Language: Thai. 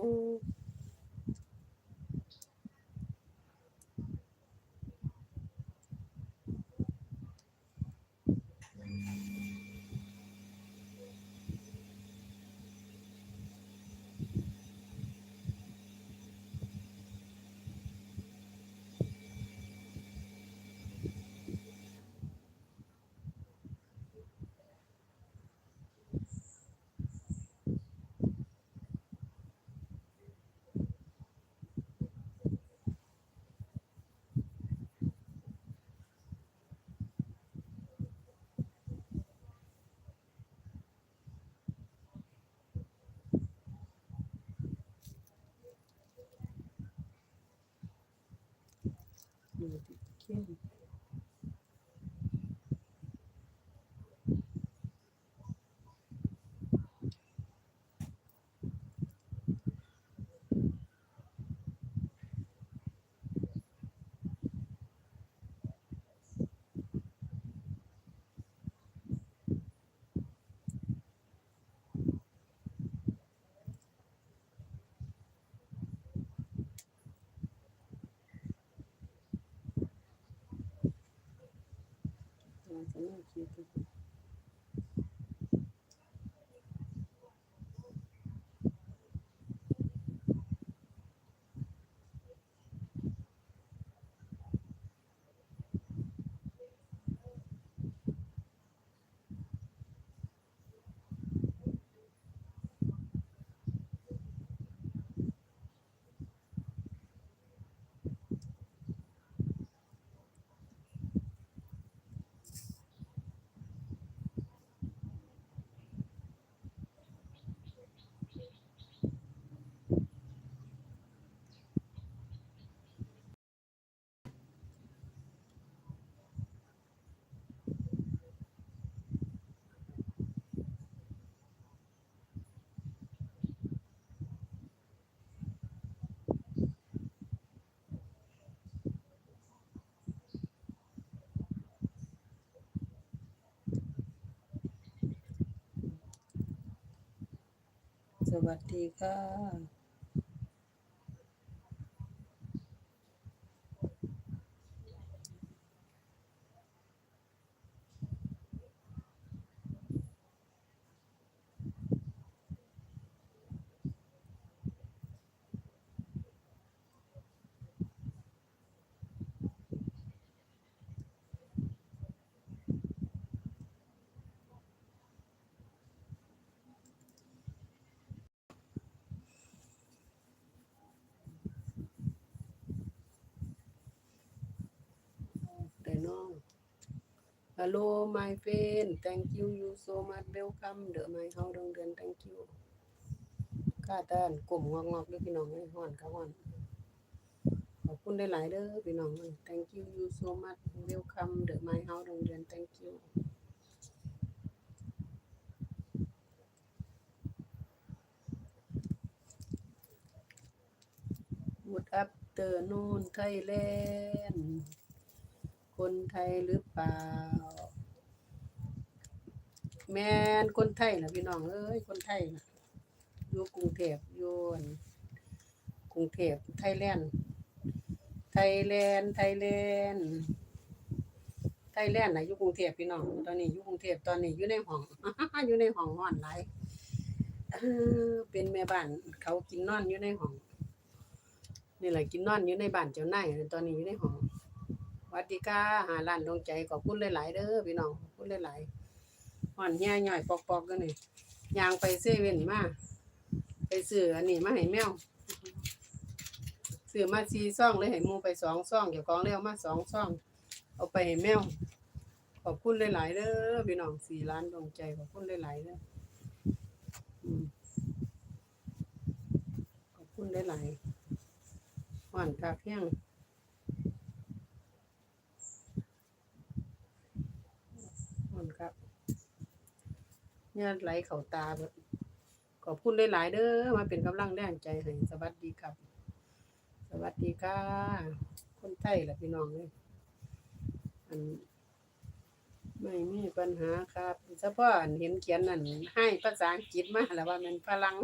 อ ยู่ จะไม่คิดถึง สวัสดีค่ะ แต่ น้อง Hello my friend thank you you so much welcome เดอะไมเฮาดงเดือน thank you ค่าต้านกลุ่มงอกๆด้วยพี่น้องเอ้ยฮ้อนค่ะฮ้อนขอบคุณได้หลายเด้อพี่น้อง thank you you so much welcome เดอะไมเฮาดงเดือน thank you Good afternoon Thailand คนไทยหรือเปล่า แมนคนไทยนะพี่น้องเอ้ยคนไทยนะอยู่กรุงเทพยูนกรุงเทพไทยแลนด์ไทยแลนด์ไทยแลนด์ไทยแลนด์นะอยู่กรุงเทพพี่น้องตอนนี้อยู่กรุงเทพตอนนี้อยู่ในห้อง อยู่ในห้องห้อนหลเป็นแม่บ้านเขากินนอนอยู่ในห้องนี่แหละกินนอนอยู่ในบ้านเจ้านายตอนนี้อยู่ในห้อง วัสดีค่ะหาร้านดวงใจขอบคุณหลายๆเด้อพี่น้องขอบคุณหลายๆห่อนเหี่ยย่อยปอกๆกันนี่ยางไปเซเว่นมาไปซื้ออันนี้มาให้แมวซื้อมาสี่ซองเลยให้มูไปสองซ่องเกี่ยวของแล้วมาสองซ่อง เอาไปให้แมวขอบคุณหลายๆเด้อพี่น้องสี่ล้านดวงใจขอบคุณหลายๆเด้อขอบคุณหลายๆห่อนกาเพียง ขอบคุณครับ เนี่ยไหลเข่าตาเบิดขอบคุณหลายๆเด้อมาเป็นกำลังแรงใจให้สวัสดีครับ สวัสดีค่ะ คนไทยละพี่น้องเลยอันไม่มีปัญหาครับเฉพาะเห็นเขียนนั่นให้ภาษาอังกฤษมาแล้วว่ามันฝรั่ง